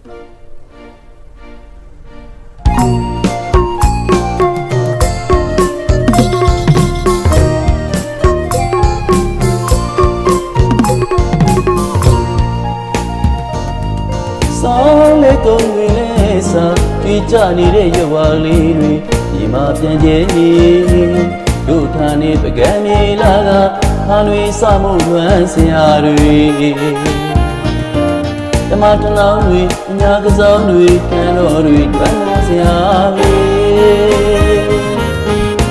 ဆောင်းလေးကုန်းတွေလဲစာတွေ့ကြနေတဲ့ရွာလေးတွေဒီမှာပြန်ကျဲနေတို့ထာနေပကံမြေလာကခါတွေစမှုလွမ်းစရာတွေဓမ္မတလောင်းတွေအ ညာကစားတွေခံတော်တွေတွမ်းစရာတွေ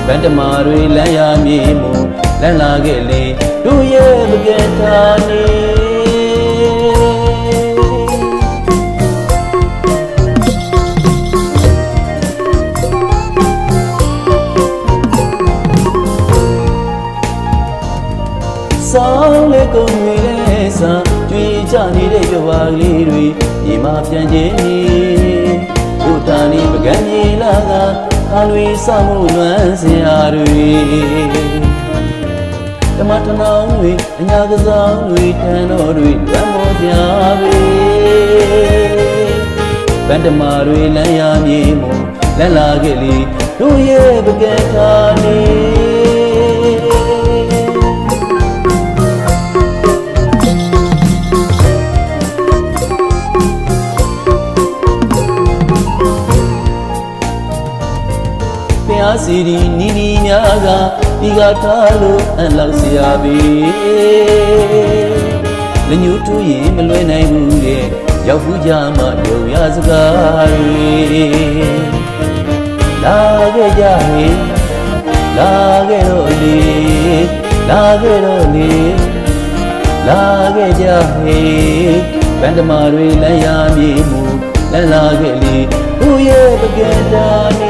ဗန္တမာတွေလမ်းရမြေမူလမ်းလာခဲ့လေတို့ရဲ့ပကံထာနေဆောင်းလေးကုန်းတွေလဲဆာတွေ့ ကြနေတဲ့ရွာလေးတွေဒီမှာပြန်ကျင်းနေဘုဒ္ဓနီပကံမြေလာကအာလွေစမှုလွမ်းစရာတွေဓမ္မတနောင်းတွေအညာကစားတွေထန်တော်တွေလွမ်းမောကြပေဗန္တမာတွေလမ်းရမြေမူလမ်းလာခဲ့လေတို့ရဲ့ပကံခါနေ များစီဒီနီနီများကဒီကထားလို့အလောက်စရာပဲလညူတူရင်မလွဲနိုင်ဘူးတဲ့ရောက်ဘူးကြမှာရုံရစကားတွေလာခဲ့ကြရင်လာခဲ့တော့လေလာခဲ့တော့လေလာခဲ့ကြဟေးဗန္ဓမာတွေလမ်းရမြေမူလမ်းလာခဲ့လေဦးရဲ့ပကံတာနေ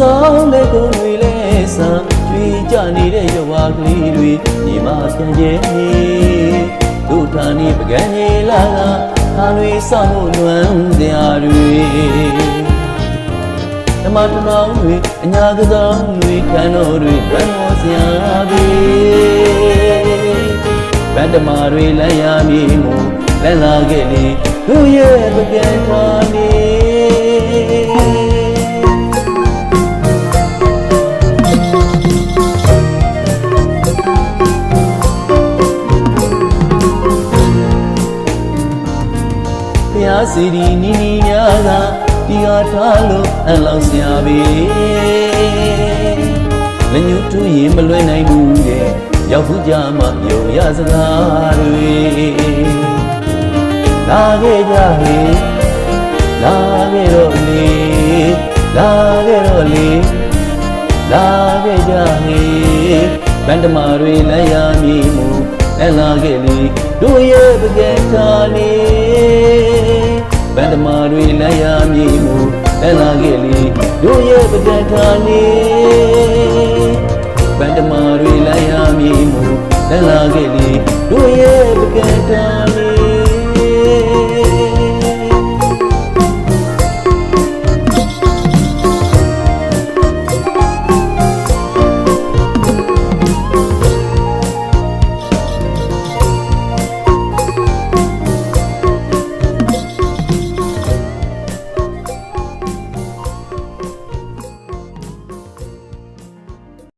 ဆောင်းလေးကိုတွေလဲဆံကြွေကြနေတဲ့ရွာကလေးတွေဒီမှာပြန်ကျဲနေတို့ဌာနီပကံကြီးလာကခါတွေစောင့်မှုလွမ်းစရာတွေဓမ္မတနောင်းတွေအညာကစားတွေခံတော်တွေဗန်းမောစရာတွေဗန္တမာတွေလမ်းရမည်မူလမ်းလာခဲ့လေတို့ရဲ့ပကံဌာနီ စီဒီနီနီများကဒီဟာထားလို့အလောက်စရာပဲလညူတူရင်မလွယ်နိုင်ဘူးတဲ့ရောက်ဘူးကြမှာယုံရစကားတွေလာခဲ့ကြဟေလာခဲ့တော့လေလာခဲ့တော့လေလာခဲ့ကြဟေဗန္တမာတွေလည်းရမည်မူလည်းလာခဲ့လေတို့ရဲ့ပကံထာနေ ဗန္တမာတွေလည်းရမည်မူလည်းလာခဲ့လေတို့ရဲ့ပကံထာနေဗန္တမာတွေလည်းရမည်မူလည်းလာခဲ့လေ